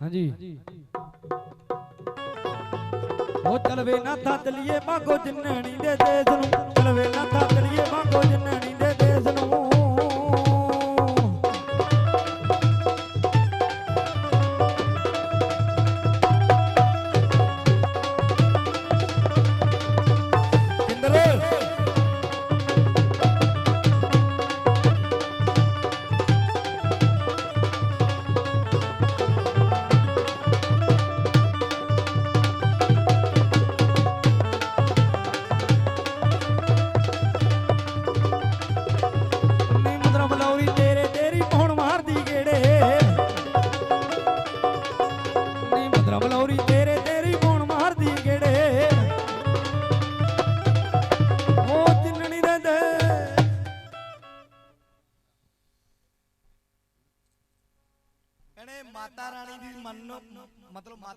ਹਾਂਜੀ। ਉਹ ਚਲਵੇ ਨਾ ਥੱਲੀਏ ਮਾਗੋ ਜਿੰਨਣੀ ਦੇ ਦੇਸ ਨੂੰ। ਚਲਵੇ ਨਾ ਥੱਲੀਏ ਮਾਗੋ ਜਿੰਨਣੀ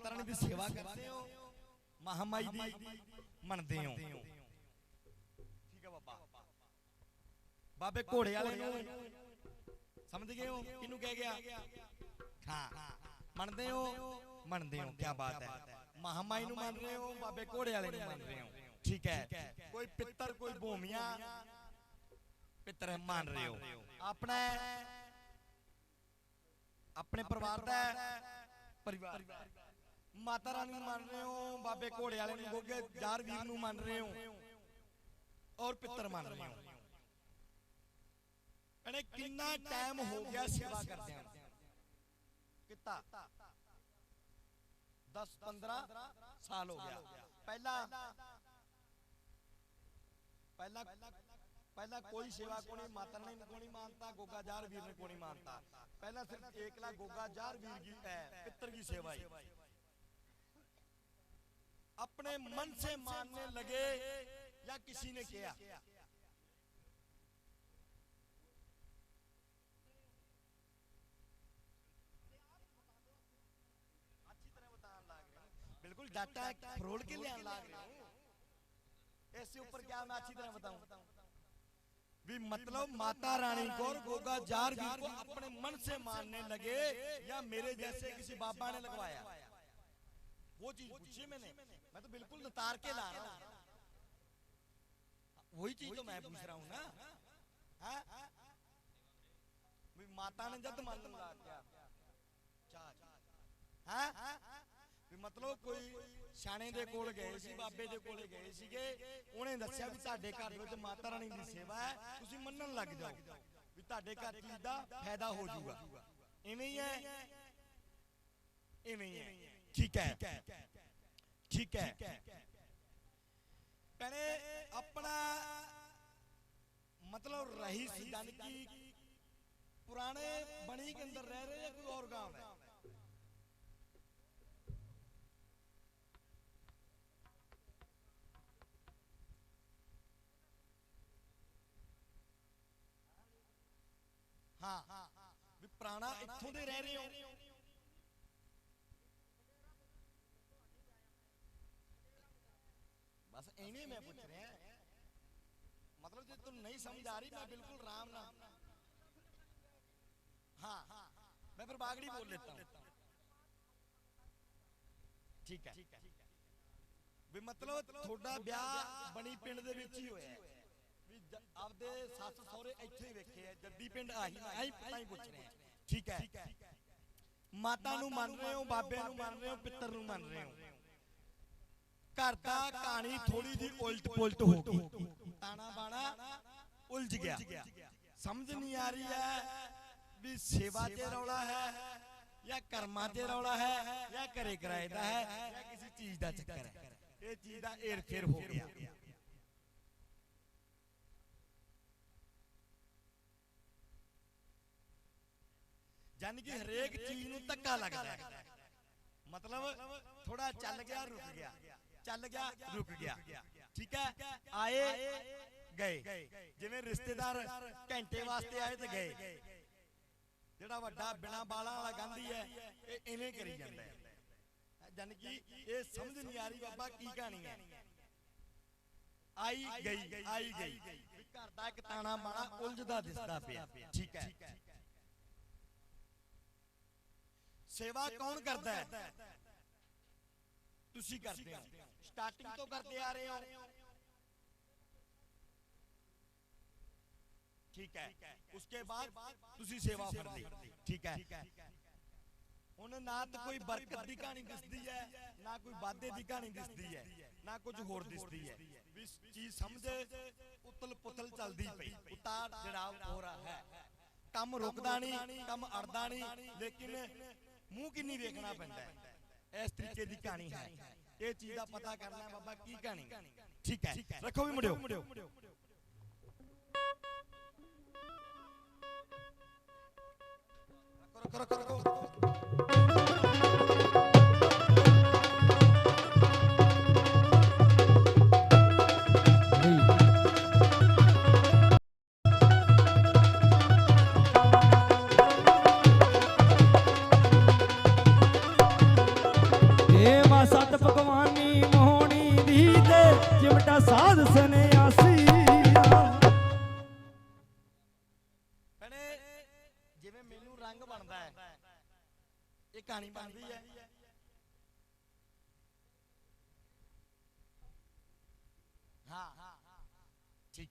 ਮਾਤਾ ਰਾਣੀ ਦੀ ਸੇਵਾ ਕਰਦੇ ਹੋ? ਮਹਾਮਾਈ ਦੀ ਮੰਨਦੇ ਹੋ? ਠੀਕ ਹੈ ਬਾਬਾ। ਬਾਬੇ ਘੋੜੇ ਵਾਲੇ ਨੂੰ ਸਮਝ ਗਏ ਹੋ? ਕਿਹਨੂੰ ਕਹਿ ਗਿਆ? ਹਾਂ। ਮੰਨਦੇ ਹੋ? ਮੰਨਦੇ ਹੋ। ਕੀ ਬਾਤ ਹੈ। ਮਹਾਮਾਈ ਨੂੰ ਮੰਨ ਰਹੇ ਹੋ? ਬਾਬੇ ਘੋੜੇ ਵਾਲੇ ਨੂੰ ਮੰਨ ਰਹੇ ਹੋ? ਠੀਕ ਹੈ। ਕੋਈ ਪਿੱਤਰ, ਕੋਈ ਭੂਮੀਆਂ ਪਿੱਤਰ ਮੰਨ ਰਹੇ ਹੋ? ਆਪਣਾ ਆਪਣੇ ਪਰਿਵਾਰ ਦਾ ਪਰਿਵਾਰ ਮਾਤਾ ਰਾਣੀ ਨੂੰ ਮੰਨ ਰਹੇ ਹੋ, ਬਾਬੇ ਘੋੜੇ ਵਾਲੇ ਨੂੰ ਗੋਗੇ ਜਾਰ ਵੀਰ ਨੂੰ ਮੰਨ ਰਹੇ ਹੋ ਔਰ ਪਿੱਤਰ ਮੰਨ ਰਹੇ ਹੋ। ਅਣੇ ਕਿੰਨਾ ਟਾਈਮ ਹੋ ਗਿਆ ਸੇਵਾ ਕਰਦਿਆਂ ਕਿਤਾ? 10 15 ਸਾਲ ਹੋ ਗਿਆ। ਪਹਿਲਾਂ ਪਹਿਲਾਂ ਪਹਿਲਾਂ ਕੋਈ ਸੇਵਾ ਕੋਣੀ ਮਾਤਾ ਨੇ ਕੋਣੀ ਮੰਨਤਾ, ਗੋਗਾ ਜਾਰ ਵੀਰ ਨੇ ਕੋਣੀ ਮੰਨਤਾ। ਪਹਿਲਾਂ ਸਿਰਫ ਏਕਲਾ ਗੋਗਾ ਜਾਰ ਵੀਰ ਦੀ ਪਿੱਤਰ ਦੀ ਸੇਵਾ अपने मन से मानने लगे या किसी ने किया? बिल्कुल डाटा फरोल के लिए लग रहे हो। इससे ऊपर क्या मैं अच्छी तरह बताऊँ? भी मतलब माता रानी को और गोगा जार को अपने मन से मानने लगे या मेरे जैसे किसी बाबा ने लगवाया? वो चीज पूछी मैंने मैं तो बिल्कुल उतार के ला रहा हूं वही चीज तो मैं पूछ रहा हूं ना हैं? भी माता ने जद मन लगा दिया ਹੈ ਵੀ ਮਤਲਬ ਕੋਈ ਸਿਆਣੇ ਦੇ ਕੋਲ ਗਏ ਸੀ ਬਾਬੇ ਦੇ ਕੋਲੇ ਗਏ ਸੀਗੇ ਉਹਨੇ ਦੱਸਿਆ ਵੀ ਤੁਹਾਡੇ ਘਰ ਦੇ ਵਿੱਚ ਮਾਤਾ ਰਾਣੀ ਦੀ ਸੇਵਾ ਹੈ ਤੁਸੀਂ ਮੰਨਣ ਲੱਗ ਜਾਓ ਵੀ ਤੁਹਾਡੇ ਘਰ ਚੀਜ਼ ਦਾ ਫਾਇਦਾ ਹੋ ਜਾਊਗਾ ਇਵੇਂ ਹੀ ਹੈ ਇਵੇਂ ਹੀ ਹੈ ਠੀਕ ਹੈ। ਠੀਕ ਹੈ। ਭੈਣੇ, ਆਪਣਾ ਮਤਲਬ ਰਹੀ ਸਿੱਧਾਂਤੀ ਪੁਰਾਣੇ ਬਣੀ ਕੇ ਅੰਦਰ ਰਹਿ ਰਹੇ ਜਾਂ ਕੋਈ ਹੋਰ ਗਾਂਵ ਹੈ, ਹਾਂ। ਵੀ ਪੁਰਾਣਾ ਇੱਥੋਂ ਦੇ ਰਹਿ ਰਹੇ ਹੋ। ਐਵੇਂ ਮੈਂ ਪੁੱਛ ਰਿਹਾ मतलब जो तुम नहीं समझ आ रही मैं बिल्कुल राम ना हाँ मैं फिर बागड़ी बोल लेता हूँ ਠੀਕ ਹੈ ਵੀ ਮਤਲਬ ਤੁਹਾਡਾ ਵਿਆਹ ਬਣੀ ਪਿੰਡ ਦੇ ਵਿੱਚ ਹੀ ਹੋਇਆ ਹੈ ਵੀ ਜ- ਆਪਦੇ ਸੱਸ ਸਹੁਰੇ ਇੱਥੇ ਹੀ ਵੇਖੇ ਆ ਜੱਦੀ ਪਿੰਡ ਆਹੀ ਆਹੀ ਪਤਾ ਹੀ ਪੁੱਛ ਰਹੇ ਆ ਠੀਕ ਹੈ ਮਾਤਾ ਨੂੰ ਮੰਨ ਰਹੇ ਹੋ ਬਾਬੇ ਨੂੰ ਮੰਨ ਰਹੇ ਹੋ ਪਿੱਤਰ ਨੂੰ ਮੰਨ ਰਹੇ ਹੋ ਘਰ ਦਾ ਕਹਾਣੀ ਥੋੜੀ ਜੀ ਉਲਟ ਪੁਲਟ ਹੋ ਗਈ। ਤਾਣਾ ਬਾਣਾ ਉਲਝ ਗਿਆ। ਸਮਝ ਨਹੀਂ ਆ ਰਹੀ ਹੈ ਵੀ ਸੇਵਾ ਤੇ ਰੌਲਾ ਹੈ ਜਾਂ ਕਰਮਾਂ ਤੇ ਰੌਲਾ ਹੈ ਜਾਂ ਘਰੇ ਕਿਰਾਏ ਦਾ ਹੈ ਜਾਂ ਕਿਸੇ ਚੀਜ਼ ਦਾ ਚੱਕਰ ਹੈ। ਇਹ ਚੀਜ਼ ਦਾ ਏਰ ਫੇਰ ਹੋ ਗਿਆ। ਜਾਨੀ ਕਿ ਹਰੇਕ ਚੀਜ਼ ਨੂੰ ਧੱਕਾ ਲੱਗਦਾ ਹੈ। ਮਤਲਬ ਥੋੜਾ ਚੱਲ ਗਿਆ ਰੁਕ ਗਿਆ। ਚੱਲ ਗਿਆ ਰੁਕ ਗਿਆ। ਠੀਕ ਹੈ? ਆਏ ਗਏ। ਜਿਵੇਂ ਰਿਸ਼ਤੇਦਾਰ ਘੰਟੇ ਵਾਸਤੇ ਆਏ ਤੇ ਗਏ। ਜਿਹੜਾ ਵੱਡਾ ਬਿਨਾ ਬਾਲਾਂ ਵਾਲਾ ਗਾਂਧੀ ਹੈ ਇਹ ਇਵੇਂ ਕਰੀ ਜਾਂਦਾ ਹੈ। ਜਾਨੀ ਕਿ ਇਹ ਸਮਝ ਨਹੀਂ ਆ ਰਹੀ ਬਾਬਾ ਕੀ ਕਹਾਣੀ ਹੈ। ਆਈ ਗਈ ਆਈ ਗਈ। ਘਰ ਦਾ ਇੱਕ ਤਾਣਾ ਬਾਣਾ ਉਲਝਦਾ ਦਿਸਦਾ ਪਿਆ। ਠੀਕ ਹੈ। ਸੇਵਾ ਕੌਣ ਕਰਦਾ ਹੈ? ਤੁਸੀਂ ਕਰਦੇ ਹੋ। ਸਟਾਰਟਿੰਗ ਤੋਂ ਕਰਦੇ ਆ ਰਹੇ ਹੋ। ਠੀਕ ਹੈ। ਉਸਕੇ ਬਾਅਦ ਤੁਸੀਂ ਸੇਵਾ ਕਰਦੇ ਠੀਕ ਹੈ। ਹੁਣ ਨਾ ਤਾਂ ਕੋਈ ਬਰਕਤ ਦੀ ਕਹਾਣੀ ਦਿਸਦੀ ਹੈ, ਨਾ ਕੋਈ ਵਾਧੇ ਦੀ ਕਹਾਣੀ ਦਿਸਦੀ ਹੈ, ਨਾ ਕੁਝ ਹੋਰ ਦਿਸਦੀ ਹੈ। ਵੀ ਚੀਜ਼ ਸਮਝ ਉਤਲ ਪੁਤਲ ਚੱਲਦੀ ਪਈ। ਉਤਾਰ ਚੜਾਵ ਹੋ ਰਿਹਾ ਹੈ। ਕੰਮ ਰੁਕਦਾ ਨਹੀਂ, ਕੰਮ ਅੜਦਾ ਨਹੀਂ, ਲੇਕਿਨ ਮੂੰਹ ਕਿੰਨੀ ਵੇਖਣਾ ਪੈਂਦਾ ਹੈ। ਇਸ ਤਰੀਕੇ ਦੀ ਕਹਾਣੀ ਹੈ ਇਹ ਚੀਜ਼ ਦਾ ਪਤਾ ਕਰਨਾ ਹੈ ਬਾਬਾ ਕੀ ਕਹਾਣੀ ਠੀਕ ਹੈ ਰੱਖੋ ਵੀ ਮੁੰਡਿਓ ਕਰੋ ਕਰੋ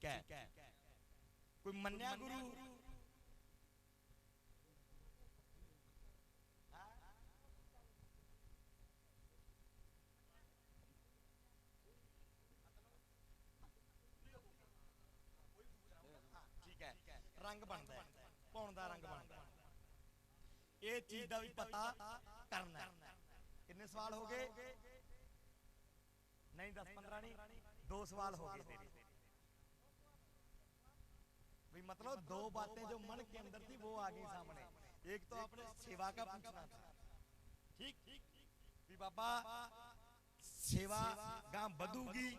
ਠੀਕ ਹੈ ਕੋਈ ਮੰਨਿਆ ਗੁਰੂ? ਰੰਗ ਬਣਦਾ ਹੈ। ਪੌਣ ਦਾ ਰੰਗ ਬਣਦਾ ਇਹ ਚੀਜ਼ ਦਾ ਵੀ ਪਤਾ ਕਰਨਾ ਕਿੰਨੇ ਸਵਾਲ ਹੋ ਗਏ? ਨਹੀਂ 10 15 ਨਹੀਂ, ਦੋ ਸਵਾਲ ਹੋ ਗਏ ਤੇਰੇ। भी मतलब दो बातें जो मन के अंदर थी, वो आ गई सामने। एक तो आपने सेवा का पूछना था। ठीक ठीक बाबा, सेवा गाँव बदूगी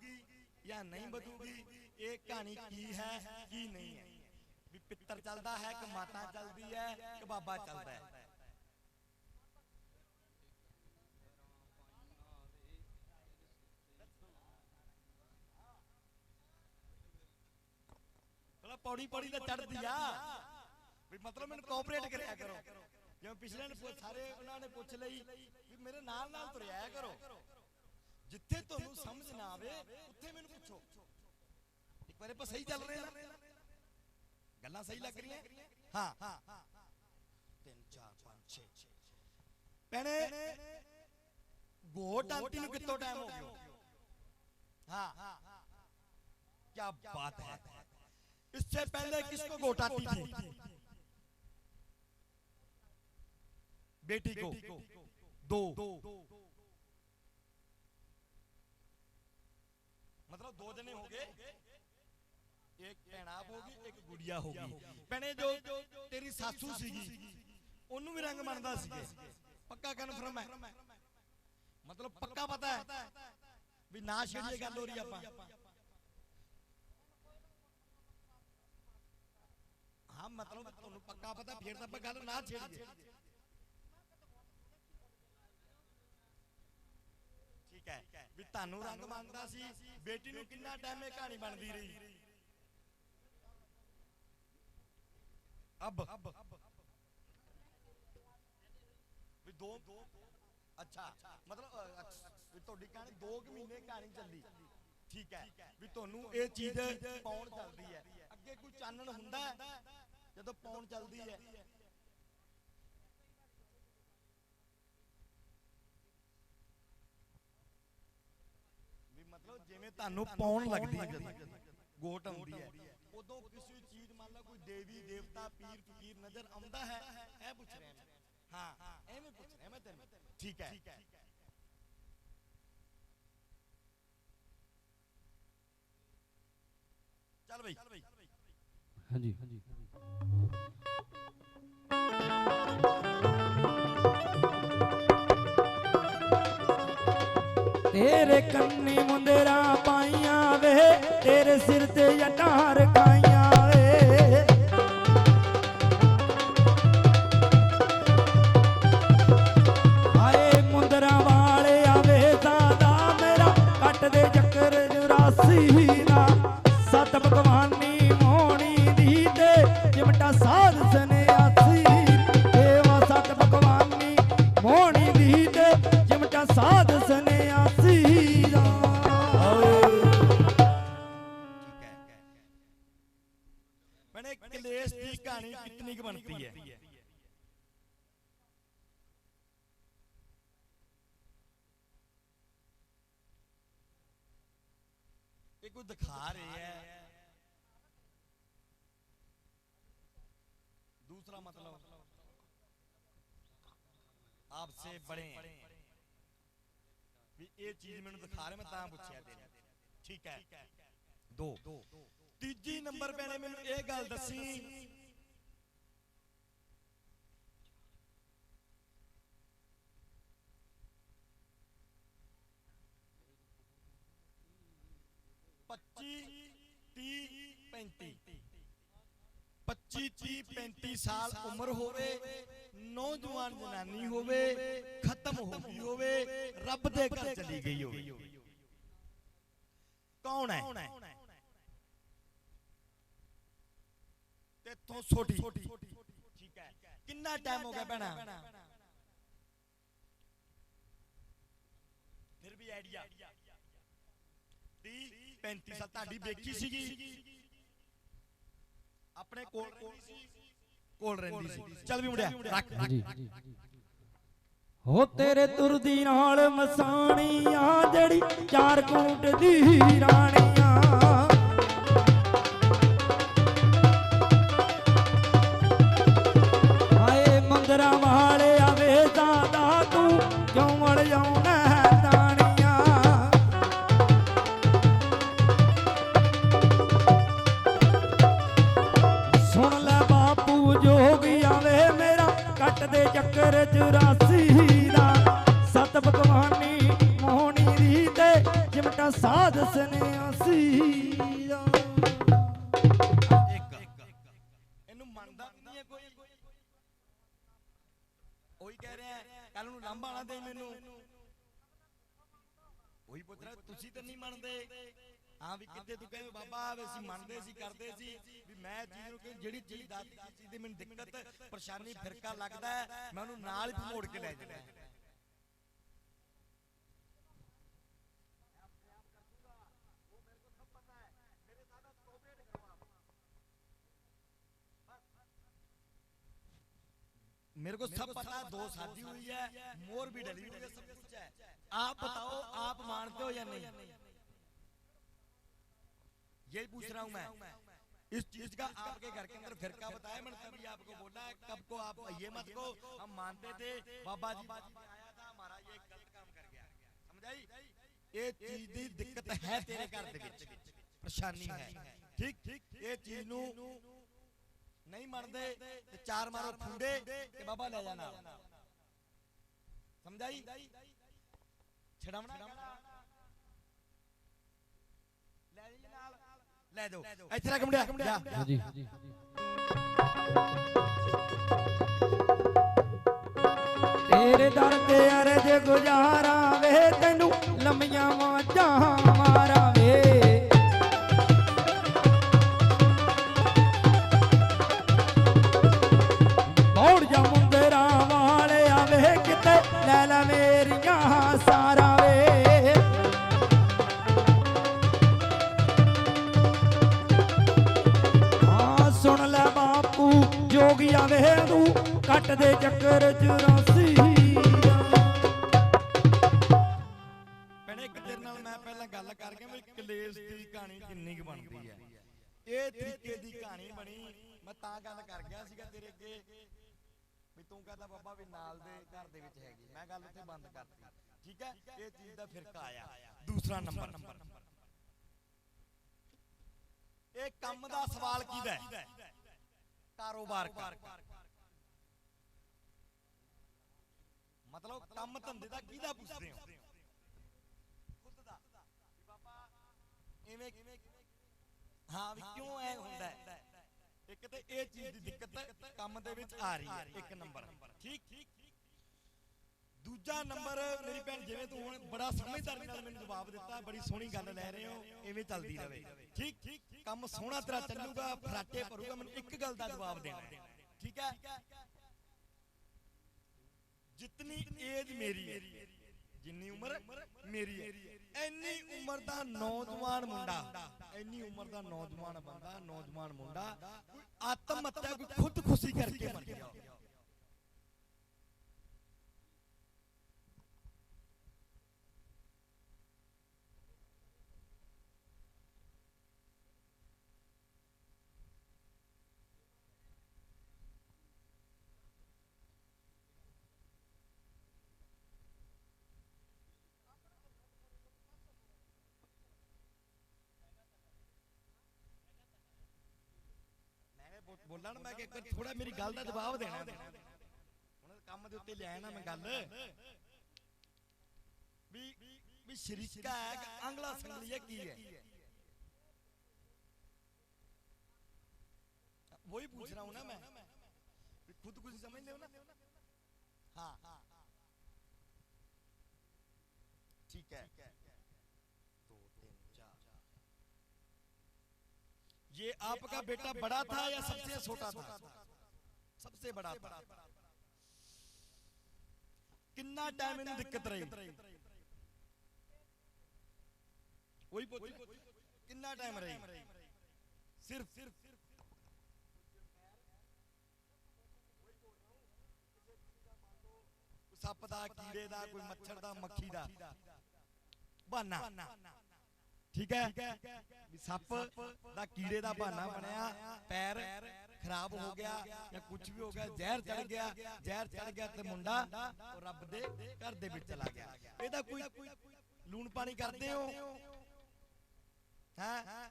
या नहीं बदूगी, एक कहानी की है, की नहीं है? भी पितर चलता है कि माता चलती है कि बाबा चलता है? ਪੌੜੀ ਪੌੜੀ ਤੇ ਚੜਦੀ ਆ। ਵੀ ਮਤਲਬ ਮੈਨੂੰ ਕੋਆਪਰੇਟ ਕਰਿਆ ਕਰੋ। ਜਿਵੇਂ ਪਿਛਲੇ ਨੇ ਸਾਰੇ ਉਹਨਾਂ ਨੇ ਪੁੱਛ ਲਈ ਵੀ ਮੇਰੇ ਨਾਲ ਨਾਲ ਤੁਰਿਆ ਕਰੋ। ਜਿੱਥੇ ਤੁਹਾਨੂੰ ਸਮਝ ਨਾ ਆਵੇ ਉੱਥੇ ਮੈਨੂੰ ਪੁੱਛੋ। ਇੱਕ ਵਾਰ ਆਪਾਂ ਸਹੀ ਚੱਲ ਰਹੇ ਨਾ। ਗੱਲਾਂ ਸਹੀ ਲੱਗ ਰਹੀਆਂ। ਹਾਂ ਹਾਂ 3 4 ਨੂੰ ਕਿੰਨਾ ਟਾਈਮ ਹੋ ਗਿਆ? ਹਾਂ ਕੀ ਬਾਤ ਹੈ। इससे पहले किसको गोट आती थी बेटी को दो मतलब दो जने हो गए एक ਭੈਣਾਬ ਹੋਗੀ ਇੱਕ ਗੁੜੀਆ ਹੋਗੀ ਭੈਣੇ ਜੋ ਤੇਰੀ ਸਾਸੂ ਸੀਗੀ ਉਹਨੂੰ ਵੀ ਰੰਗ ਬਣਦਾ ਸੀਗੇ ਪੱਕਾ ਕਨਫਰਮ ਹੈ ਮਤਲਬ ਪੱਕਾ ਪਤਾ ਹੈ ਵੀ ਨਾ ਛੇੜੀਏ ਗੱਲ ਹੋ ਰਹੀ ਆਪਾਂ ਮਤਲਬ ਤੁਹਾਨੂੰ ਪੱਕਾ ਪਤਾ, ਫਿਰ ਤਾਂ ਆਪਾਂ ਗੱਲ ਨਾ ਛੇੜੀਏ। ਠੀਕ ਹੈ, ਵੀ ਤੁਹਾਨੂੰ ਰੰਗ ਮੰਗਦਾ ਸੀ, ਬੇਟੀ ਨੂੰ ਕਿੰਨਾ ਟਾਈਮ ਇਹ ਕਹਾਣੀ ਬਣਦੀ ਰਹੀ? ਅਬ। ਵੀ ਦੋ ਅੱਛਾ, ਮਤਲਬ ਤੁਹਾਡੀ ਕਹਾਣੀ 2 ਮਹੀਨੇ ਕਹਾਣੀ ਚੱਲੀ। ਠੀਕ ਹੈ, ਵੀ ਤੁਹਾਨੂੰ ਇਹ ਚੀਜ਼ ਪਾਉਣ ਚੱਲਦੀ ਹੈ। ਅੱਗੇ ਕੋਈ ਚਾਨਣ ਹੁੰਦਾ ਹੈ? ਜਦੋਂ ਪਾਉਣ ਚੱਲਦੀ ਹੈ। ਵੀ ਮਤਲਬ ਜਿਵੇਂ ਤੁਹਾਨੂੰ ਪਾਉਣ ਲੱਗਦੀ ਹੈ ਗੋਟ ਆਉਂਦੀ ਹੈ। ਉਦੋਂ ਕਿਸੇ ਚੀਜ਼ ਮੰਨ ਲਾ ਕੋਈ ਦੇਵੀ ਦੇਵਤਾ ਪੀਰ ਫਕੀਰ ਨਜ਼ਰ ਆਉਂਦਾ ਹੈ ਇਹ ਪੁੱਛ ਰਿਹਾ ਮੈਂ। ਹਾਂ ਐਵੇਂ ਪੁੱਛ ਰਿਹਾ ਮੈਂ ਤੈਨੂੰ। ਠੀਕ ਹੈ। ਚੱਲ ਬਈ। ਹਾਂਜੀ। ਤੇਰੇ ਕੰਨੀ ਮੁੰਦਰਾ ਪਾਈਆਂ ਵੇ, ਤੇਰੇ ਸਿਰ ਤੇ ਜਟਾਂ ਰਖਾਈਆਂ ਵੇ। ਆਏ ਮੁੰਦਰਾ ਵਾਲੇ ਆਵੇ ਸਾਦਾ ਮੇਰਾ ਕੱਟ ਦੇ ਚੱਕਰ 84 ਨਾ। ਸਤ ਕੋਈ ਦਿਖਾ ਰਿਹਾ ਹੈ दूसरा मतलब आपसे बड़े हैं ਵੀ ਇਹ ਚੀਜ਼ ਮੈਨੂੰ ਦਿਖਾ ਰਿਹਾ ਮੈਂ ਤਾਂ ਪੁੱਛਿਆ ਤੇਰੇ ਠੀਕ ਹੈ ਦੋ ਤੀਜੀ ਨੰਬਰ ਪੈਣੇ ਮੈਨੂੰ ਇਹ ਗੱਲ ਦੱਸੀ 25 30 35 ਸਾਲ ਉਮਰ ਹੋਵੇ, ਨੌਜਵਾਨ ਜਨਾਨੀ ਹੋਵੇ, ਖਤਮ ਹੋ ਗਈ ਹੋਵੇ, ਰੱਬ ਦੇ ਘਰ ਚਲੀ ਗਈ ਹੋਵੇ। ਕੌਣ ਹੈ? ਤੇ ਛੋਟੀ। ਠੀਕ ਹੈ। ਕਿੰਨਾ ਟਾਈਮ ਹੋ ਗਿਆ ਭੈਣਾ? ਫਿਰ ਵੀ ਆਈਡੀਆ 30 35 ਸਾਲ। ਤੁਹਾਡੀ ਵੇਖੀ ਸੀਗੀ? ਆਪਣੇ ਕੋਲ ਕੋਲ ਰਹਿੰਦੀ ਸੀ। ਚੱਲ ਵੀ ਮੁੰਡਿਆ ਰੱਖ। ਹੋ ਤੇਰੇ ਤੁਰਦੀ ਨਾਲ ਮਸਾਣੀਆਂ ਜਿਹੜੀ ਚਾਰ ਕੂਟ ਦੀ ਰਾਣੀਆਂ। ਪਰੇਸ਼ਾਨੀ ਫਿਰਕਾ ਲੱਗਦਾ ਹੈ ਮੈਂ ਉਹਨੂੰ ਨਾਲ ਹੀ ਭਮੋੜ ਕੇ ਲੈ ਜਾਂਦਾ मेरे को सब पता है दो शादी हुई है मोर भी डली हुई है सब कुछ है आप बताओ आप मानते हो या नहीं यही पूछ रहा हूं मैं इस चीज़ का आपके घर के अंदर फिर बताया मैंने तभी आपको बोला है कब को आप ये मत को हम मानते थे बाबा जी बाजी आया था हमारा ये गलत काम कर गया। समझाई? ये चीज़ की दिक्कत है तेरे घर परेशानी है। ठीक ठीक ये चीज़ नु नहीं मर दे तो चार मारो फुंडे के बाबा ले जाना। समझाई? छड़ा ਲੈ ਦੋ। ਇੱਥੇ ਰੱਖ ਮੁੰਡਿਆ। ਜਾ ਜੀ ਤੇਰੇ ਦਰ ਤੇ ਅਰਜ ਗੁਜ਼ਾਰਾ ਵੇ ਤੈਨੂੰ ਲੰਮੀਆਂ ਵਾਜਾਂ ਮਾਰਾਂ। ਜੋਗੀਆ ਵੇ ਤੂੰ ਕੱਟ ਦੇ ਚੱਕਰ 84 ਭੈਣੇ ਇੱਕ ਤੇਰੇ ਨਾਲ ਮੈਂ ਪਹਿਲਾਂ ਗੱਲ ਕਰ ਵੀ ਕਲੇਸ਼ ਦੀ ਕਹਾਣੀ ਕਿੰਨੀ ਕੁ ਬਣਦੀ ਹੈ ਇਹ ਤਰੀਕੇ ਦੀ ਕਹਾਣੀ ਬਣੀ, ਮੈਂ ਤਾਂ ਗੱਲ ਕਰ ਗਿਆ ਸੀਗਾ ਤੇਰੇ ਅੱਗੇ ਵੀ ਤੂੰ ਕਹਦਾ ਬਾਬਾ ਵੀ ਨਾਲ ਦੇ ਘਰ ਦੇ ਵਿੱਚ ਹੈਗੀ, ਮੈਂ ਗੱਲ ਉੱਥੇ ਬੰਦ ਕਰਤੀ, ਠੀਕ ਹੈ? ਇਹ ਚੀਜ਼ ਦਾ ਫਿਰਕਾ ਆਇਆ। ਦੂਸਰਾ ਨੰਬਰ। ਇਹ ਕੰਮ ਦਾ ਸਵਾਲ ਕਿਹਦਾ ਹੈ? ਕਾਰੋਬਾਰ ਦਾ ਮਤਲਬ ਕੰਮ ਧੰਦੇ ਦਾ ਕਿਹਦਾ ਪੁੱਛਦੇ ਹੋ? ਖੁਦ ਦਾ। ਵੀ ਬਾਬਾ ਐਵੇਂ ਹਾਂ ਵੀ ਕਿਉਂ ਐ ਹੁੰਦਾ ਹੈ? ਇੱਕ ਤੇ ਇਹ ਚੀਜ਼ ਦੀ ਦਿੱਕਤ ਕੰਮ ਦੇ ਵਿੱਚ ਆ ਰਹੀ ਹੈ। ਇੱਕ ਨੰਬਰ। ਠੀਕ? ਦੂਜਾ ਨੰਬਰ, ਮੇਰੀ ਭੈਣ ਜਿਵੇਂ ਤੂੰ ਹੁਣ ਬੜਾ ਸਮਝਦਾਰੀ ਨਾਲ ਮੈਨੂੰ ਜਵਾਬ ਦਿੱਤਾ, ਬੜੀ ਸੋਹਣੀ ਗੱਲ ਲੈ ਰਹੇ ਹੋ, ਐਵੇਂ ਚੱਲਦੀ ਰਹੇ ਠੀਕ? ਕੰਮ ਸੋਹਣਾ ਤੇਰਾ ਚੱਲੂਗਾ, ਫਰਾਟੇ ਭਰੂਗਾ, ਮੈਨੂੰ ਇੱਕ ਗੱਲ ਦਾ ਜਵਾਬ ਦੇਣਾ ਠੀਕ ਹੈ? ਜਿਤਨੀ ਏਜ ਮੇਰੀ ਹੈ, ਜਿੰਨੀ ਉਮਰ ਮੇਰੀ ਹੈ ਇੰਨੀ ਉਮਰ ਦਾ ਨੌਜਵਾਨ ਮੁੰਡਾ ਇੰਨੀ ਉਮਰ ਦਾ ਨੌਜਵਾਨ ਬੰਦਾ, ਨੌਜਵਾਨ ਮੁੰਡਾ, ਕੋਈ ਆਤਮ ਹੱਤਿਆ ਕੋਈ ਖੁਦਕੁਸ਼ੀ ਕਰਕੇ ਮਰ ਗਿਆ। ਬੋਲਣ ਮੈਂ ਕਿ ਥੋੜਾ ਮੇਰੀ ਗੱਲ ਦਾ ਜਵਾਬ ਦੇਣਾ ਉਹਨੇ। ਉਹਨਾਂ ਦੇ ਕੰਮ ਦੇ ਉੱਤੇ ਲਿਆਇਆ ਨਾ ਮੈਂ ਗੱਲ ਵੀ ਵੀ ਸ਼ਰੀਕਾ ਹੈ ਕਿ ਅੰਗਲਾ ਸੰਗਲੀਆ ਕੀ ਹੈ वही पूछ रहा हूं ना मैं भी खुद कुछ समझते हो ना हाँ ठीक है ये आपका बेटा बड़ा था या सबसे छोटा था सबसे बड़ा था कितना टाइम इन्हें दिक्कत रही वही पूछ कितना टाइम रही सिर्फ सिर्फ ਸੱਪ ਦਾ ਕੀੜੇ ਦਾ ਕੋਈ ਮੱਛਰ ਦਾ ਮੱਖੀ ਦਾ ਬਹਾਨਾ ਠੀਕ ਹੈ ਵੀ ਸੱਪ ਦਾ ਕੀੜੇ ਦਾ ਬਹਾਨਾ ਬਣਿਆ ਪੈਰ ਖਰਾਬ ਹੋ ਗਿਆ ਜਾਂ ਕੁਝ ਵੀ ਹੋ ਗਿਆ ਜ਼ਹਿਰ ਚੜ ਗਿਆ ਜ਼ਹਿਰ ਚੜ ਗਿਆ ਤੇ ਮੁੰਡਾ ਉਹ ਰੱਬ ਦੇ ਘਰ ਦੇ ਵਿੱਚ ਚਲਾ ਗਿਆ ਇਹਦਾ ਕੋਈ ਲੂਣ ਪਾਣੀ ਕਰਦੇ ਹੋ ਹੈ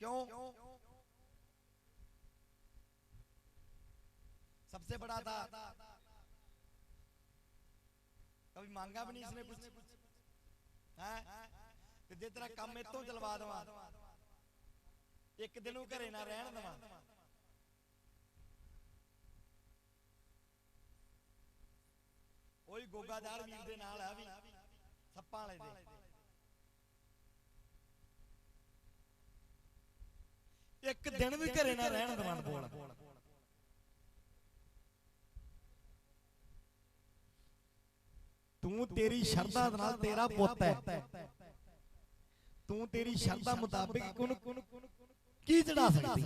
ਕਿਉਂ सबसे बड़ा था कभी मांगा भी नहीं इसने कुछ हैं ਤੇ ਜੇ ਤੇਰਾ ਕੰਮ ਇਤੋਂ ਚਲਵਾ ਦਵਾਂ, ਇੱਕ ਦਿਨ ਉਹ ਘਰੇ ਨਾ ਰਹਿਣ ਦਵਾਂ। ਉਹੀ ਗੋਗਾਦਾਰ ਵੀਰ ਦੇ ਨਾਲ ਆ ਵੀ, ਸੱਪਾਂ ਵਾਲੇ ਦੇ। ਇੱਕ ਦਿਨ ਵੀ ਘਰੇ ਨਾ ਰਹਿਣ ਦਵਾਂ ਬੋਲ ਤੂੰ ਤੇਰੀ ਸ਼ਰਧਾ ਦੇ ਨਾਲ ਤੇਰਾ ਪੁੱਤ ਹੈ। ਤੂੰ ਤੇਰੀ ਸ਼ਰਧਾ ਮੁਤਾਬਿਕ ਕੋਨ ਕੀ ਚੜਾ ਸਕਦੀ?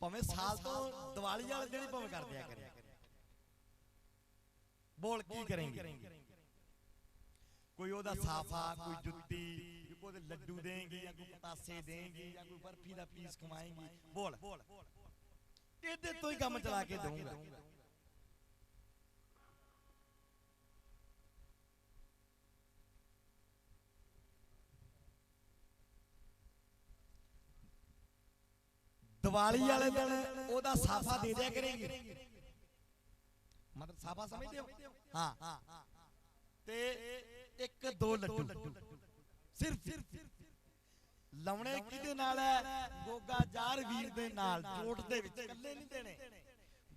ਭਾਵੇਂ ਸਾਲ ਤੋਂ ਦੀਵਾਲੀ ਵਾਲੇ ਦਿਨ ਹੀ ਭਾਵੇਂ ਕਰ ਦਿਆ ਕਰੇ। ਬੋਲ ਕੀ ਕਰੇਂਗੇ? ਕੋਈ ਉਹਦਾ ਸਾਫਾ ਕੋਈ ਜੁੱਤੀ ਕੋਈ ਉਹਦੇ ਲੱਡੂ ਦੇਂਗੀ ਜਾਂ ਕੋਈ ਪਤਾਸੇ ਦੇਂਗੀ ਜਾਂ ਕੋਈ ਬਰਫੀ ਦਾ ਪੀਸ ਖਵਾਏਂਗੀ ਬੋਲ। ਇਹਦੇ ਤੋਂ ਹੀ ਕੰਮ ਚਲਾ ਕੇ ਦਊਂਗਾ। ਦੀਵਾਲੀ ਵਾਲੇ ਦਿਨ ਉਹਦਾ ਸਾਫਾ ਦੇ ਦਿਆ ਕਰੇਗੀ ਮਤਲਬ ਸਾਫਾ ਸਮਝਦੇ ਹੋ ਹਾਂ ਤੇ ਇੱਕ ਦੋ ਲੱਡੂ ਸਿਰਫ ਲਾਉਣੇ ਕਿਹਦੇ ਨਾਲ ਹੈ ਗੋਗਾ ਜਾਰ ਵੀਰ ਦੇ ਨਾਲ ਚੋਟ ਦੇ ਵਿੱਚ ਇਕੱਲੇ ਨਹੀਂ ਦੇਣੇ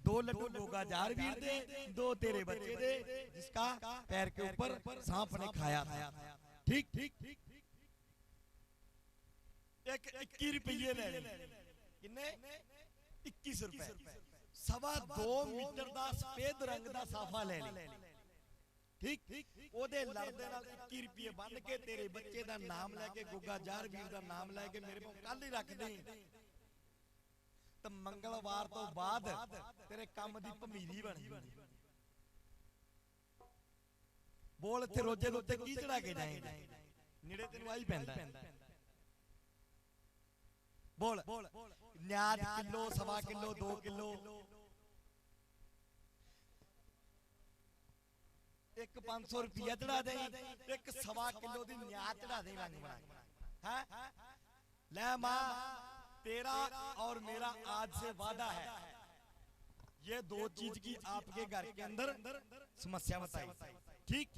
दो लड्डू गोगा जार वीर दे दो तेरे बच्चे दे जिसका पैर के ऊपर सांप ने खाया था ठीक ठीक एक 21 रुपये ले ਕਿੰਨੇ? 21 ਰੁਪਏ। ਸਵਾ 2 ਮੀਟਰ ਦਾ ਸਫੇਦ ਰੰਗ ਦਾ ਸਾਫਾ ਲੈ ਲਈ। ਠੀਕ? ਉਹਦੇ ਲੜਦੇ ਨਾਲ 21 ਰੁਪਏ ਬੰਨ ਕੇ ਤੇਰੇ ਬੱਚੇ ਦਾ ਨਾਮ ਲੈ ਕੇ ਗੁੱਗਾ ਜਾਰ ਵੀਰ ਦਾ ਨਾਮ ਲੈ ਕੇ ਮੇਰੇ ਕੋਲ ਕੱਲ ਹੀ ਰੱਖ ਦੇ। ਤੇ ਮੰਗਲਵਾਰ ਤੋਂ ਬਾਅਦ ਤੇਰੇ ਕੰਮ ਦੀ ਭਮੀਰੀ ਬਣ। ਬੋਲ ਇੱਥੇ ਰੋਜੇ ਦੇ ਉੱਤੇ ਕੀ ਚੜਾ ਕੇ ਜਾਏਗਾ? ਨੇੜੇ ਤੈਨੂੰ ਆਈ ਪੈਂਦਾ। ਬੋਲ ਨਿਆਜ ਕਿਲੋ ਸਵਾ ਕਿਲੋ 2 ਕਿਲੋ ਇੱਕ 500 ਰੁਪਿਆ ਚੜਾ ਦੇ ਇੱਕ ਸਵਾ ਕਿਲੋ ਦੀ ਨਿਆਜ ਚੜਾ ਦੇ ਰੰਗ ਬਣਾ ਹੈ ਲੈ ਮਾਂ तेरा और मेरा आज से वादा है ये दो चीज की आपके घर के अंदर समस्या बताई ठीक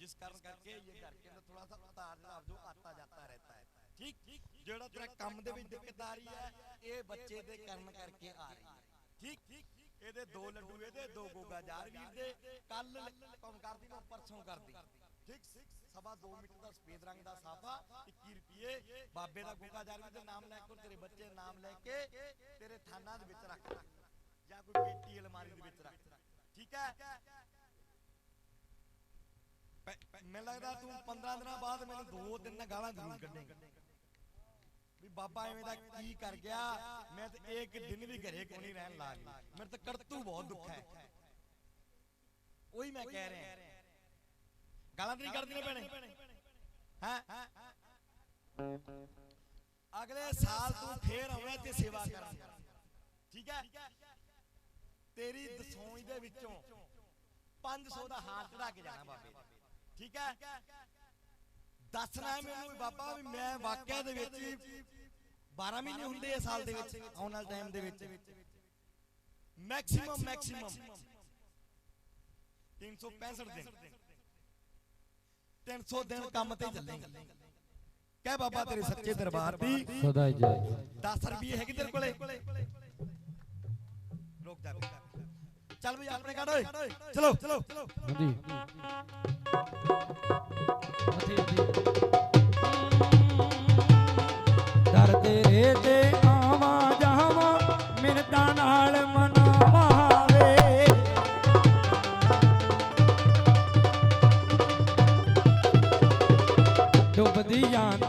जिस कारण करके ये घर के अंदर थोड़ा सा उतार चढ़ाव जो आता जाता रहता है ਠੀਕ ਜਿਹੜਾ ਤੇਰਾ ਕੰਮ ਦੇ ਵਿੱਚ ਦਿੱਕਤ ਆ ਰਹੀ ਹੈ ਇਹ ਬੱਚੇ ਦੇ ਕਰਨ ਕਰਕੇ ਆ ਰਹੀ ਹੈ। ਠੀਕ ਇਹਦੇ ਦੋ ਲੱਡੂ ਇਹਦੇ ਦੋ ਗੋਗਾ ਜਾਰ ਵੀਰ ਦੇ। ਕੱਲ ਕੰਮ ਕਰਦੀ ਨਾ ਪਰਸੋਂ ਕਰਦੀ। ਠੀਕ। ਸਵਾ 2 ਮੀਟਰ ਦਾ ਸਫੇਦ ਰੰਗ ਦਾ ਸਾਫਾ 21 ਰੁਪਏ। ਬਾਬੇ ਦਾ ਗੋਗਾ ਜਾਰ ਵੀਰ ਦੇ ਨਾਮ ਲੈ ਕੇ ਤੇਰੇ ਬੱਚੇ ਨਾਮ ਲੈ ਕੇ ਤੇਰੇ ਥਾਨਾਂ ਦੇ ਵਿੱਚ ਰੱਖ ਜਾਂ ਕੋਈ ਪੇਟੀ ਅਲਮਾਰੀ ਦੇ ਵਿੱਚ ਰੱਖ ਠੀਕ ਹੈ? ਮੈਨੂੰ ਲੱਗਦਾ ਤੂੰ 15 ਦਿਨਾਂ ਬਾਅਦ ਮੈਨੂੰ ਦੋ ਦਿਨ ਗਾਲਾਂ ਜ਼ਰੂਰ ਕੱਢੇਂਗਾ। ਵੀ ਬਾਬਾ ਐਵੇਂ ਦਾ ਕੀ ਕਰ ਗਿਆ? ਮੈਂ ਤੇ ਇੱਕ ਦਿਨ ਵੀ ਘਰੇ ਕੋਈ ਨਹੀਂ ਰਹਿਣ ਲਾ ਮੇਰੇ ਤਾਂ ਕਰਤੂ ਬਹੁਤ ਦੁੱਖ ਹੈ। ਉਹੀ ਮੈਂ ਕਹਿ ਰਿਹਾ। ਗਾਲਾਂ ਨਹੀਂ ਕਰਦੀਆਂ ਭੈਣੇ। ਹੈ? ਅਗਲੇ ਸਾਲ ਤੂੰ ਫੇਰ ਆਉਣਾ ਤੇ ਸੇਵਾ ਕਰਨ ਠੀਕ ਹੈ? ਤੇਰੀ ਦਸੌਂਜ ਦੇ ਵਿੱਚੋਂ 500 ਦਾ ਹਾਰ ਚੜਾ ਕੇ ਜਾਣਾ ਬਾਬੇ। ਠੀਕ ਹੈ? ਦੱਸਣਾ ਹੈ ਮੈਨੂੰ ਵੀ ਬਾਬਾ ਵੀ ਮੈਂ ਵਾਕਿਆ ਦੇ ਵਿੱਚ ਹੀ 12 ਮਹੀਨੇ ਹੁੰਦੇ ਆ ਸਾਲ ਦੇ ਵਿੱਚ ਆਉਣ ਵਾਲੇ ਟਾਈਮ ਦੇ ਵਿੱਚ। ਮੈਕਸਿਮਮ ਮੈਕਸਿਮਮ 365 ਦਿਨ। 300 ਦਿਨ ਕੰਮ ਤੇ ਚੱਲੇਗਾ ਕਹਿ ਬਾਬਾ ਤੇਰੇ ਸੱਚੇ ਦਰਬਾਰ ਦੀ ਸਦਾ ਜੈ 10 ਰੁਪਏ ਹੈਗੇ ਤੇਰੇ ਕੋਲੇ। ਰੁਕ ਜਾ ਰੁਕ ਜਾ। ਚੱਲ ਵੀ ਆਪਣੇ ਕੱਢ ਓਏ। ਚਲੋ ਚਲੋ। ਹਾਂਜੀ। ਦਰ ਤੇਰੇ ਤੇ ਆਵਾਂ ਜਾਵਾਂ ਮਿੰਤਾਂ ਨਾਲ ਮਨਾਵਾਵੇ ਡੁੱਬਦੀ ਜਾਂਦੀ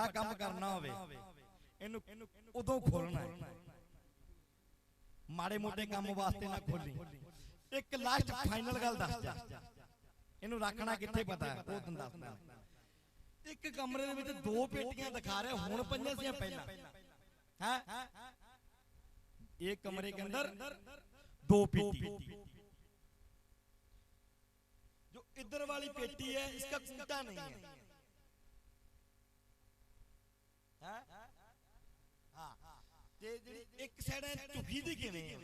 ਵੱਡਾ ਕੰਮ ਕਰਨਾ ਹੋਵੇ, ਇਹਨੂੰ ਉਦੋਂ ਖੋਲਣਾ ਹੈ। ਮਾੜੇ ਮੋਟੇ ਕੰਮ ਵਾਸਤੇ ਨਾ ਖੋਲੀ। ਇੱਕ ਲਾਸਟ ਫਾਈਨਲ ਗੱਲ ਦੱਸ ਜਾ। ਇਹਨੂੰ ਰੱਖਣਾ ਕਿੱਥੇ ਪਤਾ ਹੈ? ਉਹ ਦੰਦ ਦੱਸਦਾ ਇੱਕ ਕਮਰੇ ਦੇ ਵਿੱਚ ਦੋ ਪੇਟੀਆਂ ਦਿਖਾ ਰਿਹਾ, ਹੁਣ ਪੰਜਾਂ ਸੀਆਂ ਪਹਿਲਾਂ। ਹੈ? ਇਹ ਕਮਰੇ ਦੇ ਅੰਦਰ ਦੋ ਪੇਟੀ। ਜੋ ਇੱਧਰ ਵਾਲੀ ਪੇਟੀ ਹੈ ਇਸਕਾ ਕੁੰਟਾ ਨਹੀਂ ਹੈ। हैं? हाँ ਤੇ ਜਿਹੜੀ ਇੱਕ ਸਾਈਡ ਹੈ ਝੁਕੀ ਦੀ ਕਿਵੇਂ ਹੈ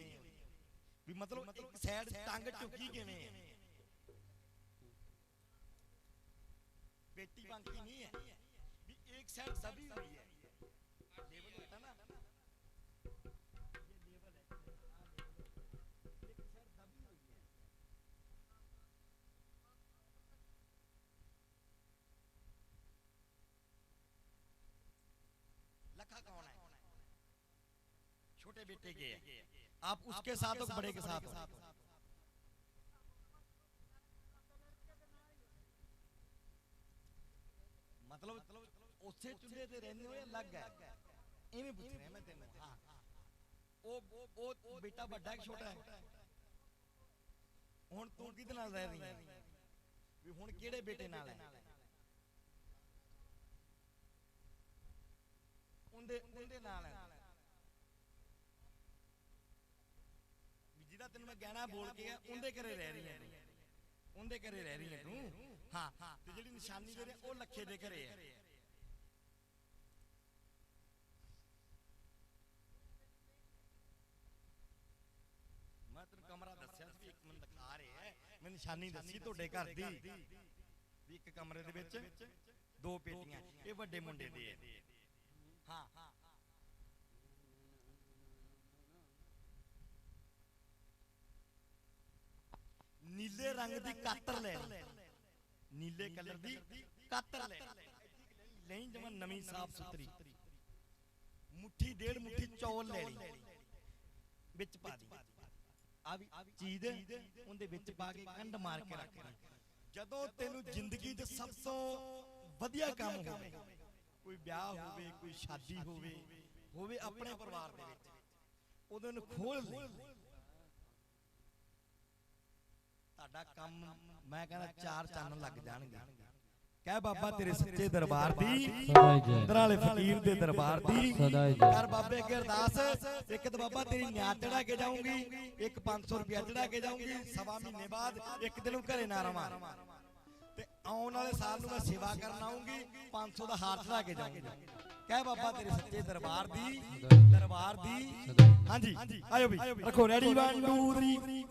ਵੀ ਮਤਲਬ ਇੱਕ ਸਾਈਡ ਟੰਗ ਝੁਕੀ ਕਿਵੇਂ ਹੈ पेटी बांकी नहीं है भी एक साइड दबी हुई है छोटे बेटे के है आप उसके साथ हो बड़े के साथ हो ਮਤਲਬ ਉਸੇ ਚੁੱਲ੍ਹੇ ਤੇ ਰਹਿੰਦੇ ਹੋਏ ਅਲੱਗ ਹੈ ਐਵੇਂ ਪੁੱਛ ਰਿਹਾ ਮੈਂ ਤੈਨੂੰ ਹਾਂ ਉਹ ਉਹ ਬੇਟਾ ਵੱਡਾ ਹੈ ਕਿ ਛੋਟਾ ਹੈ ਹੁਣ ਤੂੰ ਕਿਹਦੇ ਨਾਲ ਰਹਿ ਰਹੀ ਹੈ ਵੀ ਹੁਣ ਕਿਹੜੇ ਬੇਟੇ ਨਾਲ ਹੈ ਉਹਦੇ ਉਹਦੇ ਨਾਲ ਹੈ ਜਿਹਦਾ ਤੈਨੂੰ ਮੈਂ ਗਹਿਣਾ ਬੋਲ ਕੇ ਗਿਆ ਉਹਦੇ ਘਰੇ ਰਹਿ ਰਹੀ ਹੈ। ਉਹਦੇ ਘਰੇ ਰਹਿ ਰਹੀ ਹੈ ਤੂੰ? ਹਾਂ। ਤੇ ਜਿਹੜੀ ਨਿਸ਼ਾਨੀ ਦੇ ਰਿਹਾ ਉਹ ਲੱਖੇ ਦੇ ਘਰੇ ਹੈ। ਮੈਂ ਤੈਨੂੰ ਕਮਰਾ ਦੱਸਿਆ ਸੀ ਵੀ ਇੱਕ ਮੈਨੂੰ ਦਿਖਾ ਰਿਹਾ ਹੈ। ਮੈਂ ਨਿਸ਼ਾਨੀ ਦੱਸੀ ਤੁਹਾਡੇ ਘਰ ਦੀ। ਵੀ ਇੱਕ ਕਮਰੇ ਦੇ ਵਿੱਚ ਦੋ ਪੇਟੀਆਂ। ਇਹ ਵੱਡੇ ਮੁੰਡੇ ਦੇ ਹਾਂ। ਨੀਲੇ ਰੰਗ ਦੀ ਕਾਤਰ ਲੈ। ਲਈ। ਨੀਲੇ ਕਲਰ ਦੀ ਕਾਤਰ ਲੈ। ਲਈ। ਨਹੀਂ ਜਮਾ ਨਵੀਂ ਸਾਫ਼ ਸੁਥਰੀ। ਮੁੱਠੀ ਡੇਢ ਮੁੱਠੀ ਚੌਲ ਲੈ ਲਈ। ਵਿੱਚ ਪਾ ਦੀ ਆ ਵੀ ਚੀਜ਼ ਉਹਦੇ ਵਿੱਚ ਪਾ ਕੇ ਕੰਡ ਮਾਰ ਕੇ ਰੱਖ ਲਈ ਜਦੋਂ ਤੈਨੂੰ ਜ਼ਿੰਦਗੀ 'ਚ ਸਭ ਤੋਂ ਵਧੀਆ ਕੰਮ ਹੋਵੇ ਕੋਈ ਵਿਆਹ ਹੋਵੇ ਕੋਈ ਸ਼ਾਦੀ ਹੋਵੇ ਹੋਵੇ। ਆਪਣੇ ਪਰਿਵਾਰ ਦੇ ਵਿੱਚ। ਉਦੋਂ ਨੂੰ ਖੋਲ ਲੈ ਤੁਹਾਡਾ ਕੰਮ ਮੈਂ ਕਹਿੰਦਾ ਚਾਰ ਚੰਨ ਲੱਗ ਜਾਣਗੇ। ਕਹਿ ਬਾਬਾ ਤੇਰੇ ਸੱਚੇ ਦਰਬਾਰ ਦੀ ਸਦਾ ਜੈ। ਅੰਦਰ ਵਾਲੇ ਫਕੀਰ ਦੇ ਦਰਬਾਰ ਦੀ। ਸਦਾ ਜੈ। ਕਰ ਬਾਬੇ ਅੱਗੇ ਅਰਦਾਸ ਇੱਕ ਤਾਂ ਬਾਬਾ ਤੇਰੀ ਨਿਆਤ ਚੜਾ ਕੇ ਜਾਊਂਗੀ ਇੱਕ 500 ਰੁਪਇਆ ਚੜਾ ਕੇ ਜਾਊਂਗੀ ਸਵਾ ਮਹੀਨੇ ਬਾਅਦ ਇੱਕ ਦਿਨ ਨੂੰ ਘਰੇ ਨਾ ਰਵਾਂ ਤੇ ਆਉਣ ਵਾਲੇ ਸਾਲ ਨੂੰ ਮੈਂ ਸੇਵਾ ਕਰਨ ਆਉਂਗੀ 500 ਦਾ ਹਾਰ ਚੜਾ ਕੇ ਜਾਊਂਗੀ। ਕਹਿ ਬਾਬਾ ਤੇਰੇ ਸੱਚੇ ਦਰਬਾਰ ਦੀ ਦਰਬਾਰ ਦੀ। ਹਾਂਜੀ ਆਇਓ ਵੀ ਰੱਖੋ ਰੈਡੀ 1 2 3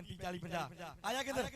35 40 50 ਆਇਆ ਕਿਧਰ?